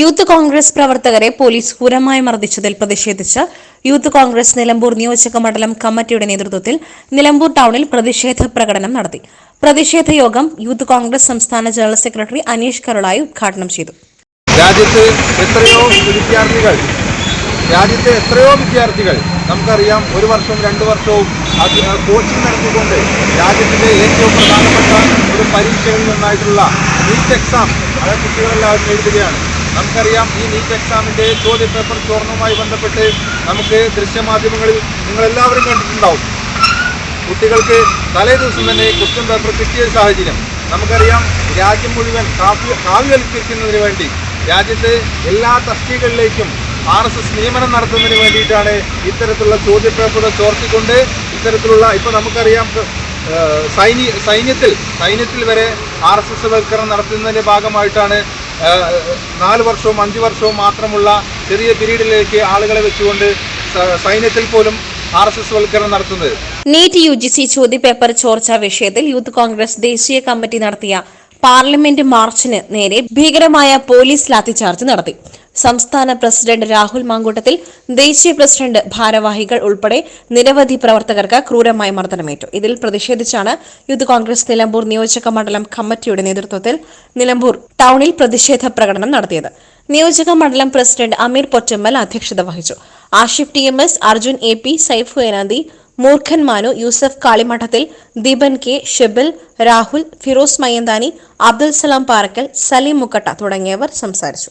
Youth Congress പ്രവർത്തകരെ police ക്രൂരമായി മർദ്ദിച്ചതിൽ പ്രതിഷേധിച്ച് യൂത്ത് കോൺഗ്രസ് നിലമ്പൂർ നിയോജക മണ്ഡലം കമ്മിറ്റിയുടെ നേതൃത്വത്തിൽ നിലമ്പൂർ ടൗണിൽ പ്രതിഷേധ പ്രകടനം നടത്തി. പ്രതിഷേധ യോഗം യൂത്ത് കോൺഗ്രസ് സംസ്ഥാന ജനറൽ സെക്രട്ടറി അനീഷ് കരുളായി ഉദ്ഘാടനം ചെയ്തു. രാജ്യത്ത് എത്രയോ വിദ്യാർത്ഥികൾ രാജ്യത്തെ എത്രയോ വിദ്യാർത്ഥികൾ നമുക്കറിയാം ഒരു വർഷവും രണ്ട് വർഷവും കോച്ചിങ് നടത്തിക്കൊണ്ട് രാജ്യത്തിന്റെ ഏറ്റവും പ്രധാനപ്പെട്ട ഒരു പരീക്ഷകളിൽ നിന്നായിട്ടുള്ള നീറ്റ് എക്സാം അത് കുട്ടികളെല്ലാവരും എഴുതുകയാണ്. നമുക്കറിയാം ഈ നീറ്റ് എക്സാമിന്റെ ചോദ്യപേപ്പർ ചോർണവുമായി ബന്ധപ്പെട്ട് നമുക്ക് ദൃശ്യമാധ്യമങ്ങളിൽ നിങ്ങളെല്ലാവരും കണ്ടിട്ടുണ്ടാവും. കുട്ടികൾക്ക് തലേ ദിവസം തന്നെ ക്വസ്റ്റ്യൻ പേപ്പർ കിട്ടിയ സാഹചര്യം. നമുക്കറിയാം രാജ്യം മുഴുവൻ കാവ്യ കാവ്യവൽക്കരിക്കുന്നതിന് വേണ്ടി രാജ്യത്തെ എല്ലാ തസ്തികകളിലേക്കും ആർ എസ് എസ് നിയമനം നടത്തുന്നതിന് വേണ്ടിയിട്ടാണ് ഇത്തരത്തിലുള്ള ചോദ്യപേപ്പറുകൾ ചോർത്തിക്കൊണ്ട് ഇത്തരത്തിലുള്ള ഇപ്പോൾ നമുക്കറിയാം സൈനി സൈന്യത്തിൽ സൈന്യത്തിൽ വരെ ആർ എസ് എസ് വൽക്കരണം നടത്തുന്നതിന്റെ ഭാഗമായിട്ടാണ് നാല് വർഷവും അഞ്ച് വർഷവും മാത്രമുള്ള ചെറിയ പീരീഡിലേക്ക് ആളുകളെ വെച്ചുകൊണ്ട് സൈന്യത്തിൽ പോലും ആർ എസ് എസ് വൽക്കരണം നടത്തുന്നത്. നീറ്റ് യു ജി സി ചോദ്യപേപ്പർ ചോർച്ച വിഷയത്തിൽ യൂത്ത് കോൺഗ്രസ് ദേശീയ കമ്മിറ്റി നടത്തിയ പാർലമെന്റ് മാർച്ചിന് നേരെ ഭീകരമായ പോലീസ് ലാത്തിചാർജ് നടത്തി. സംസ്ഥാന പ്രസിഡന്റ് രാഹുൽ മാങ്കൂട്ടത്തിൽ ദേശീയ പ്രസിഡന്റ് ഭാരവാഹികൾ ഉൾപ്പെടെ നിരവധി പ്രവർത്തകർക്ക് ക്രൂരമായി മർദ്ദനമേറ്റു. ഇതിൽ പ്രതിഷേധിച്ചാണ് യൂത്ത് കോൺഗ്രസ് നിലമ്പൂർ നിയോജക മണ്ഡലം കമ്മിറ്റിയുടെ നേതൃത്വത്തിൽ നിലമ്പൂർ ടൗണിൽ പ്രതിഷേധ പ്രകടനം നടത്തിയത്. നിയോജക മണ്ഡലം പ്രസിഡന്റ് അമീർ പൊറ്റമ്മൽ അധ്യക്ഷത വഹിച്ചു. Ashif T M S Arjun A P Saifu Enanthi Moorkhan Manu Yusuf Kalimadathil Deepan K Shebil Rahul Firoz Mayyanthani Abdul Salam Parakkal Saleem Mukkatta തുടങ്ങിയവർ സംസാരിച്ചു.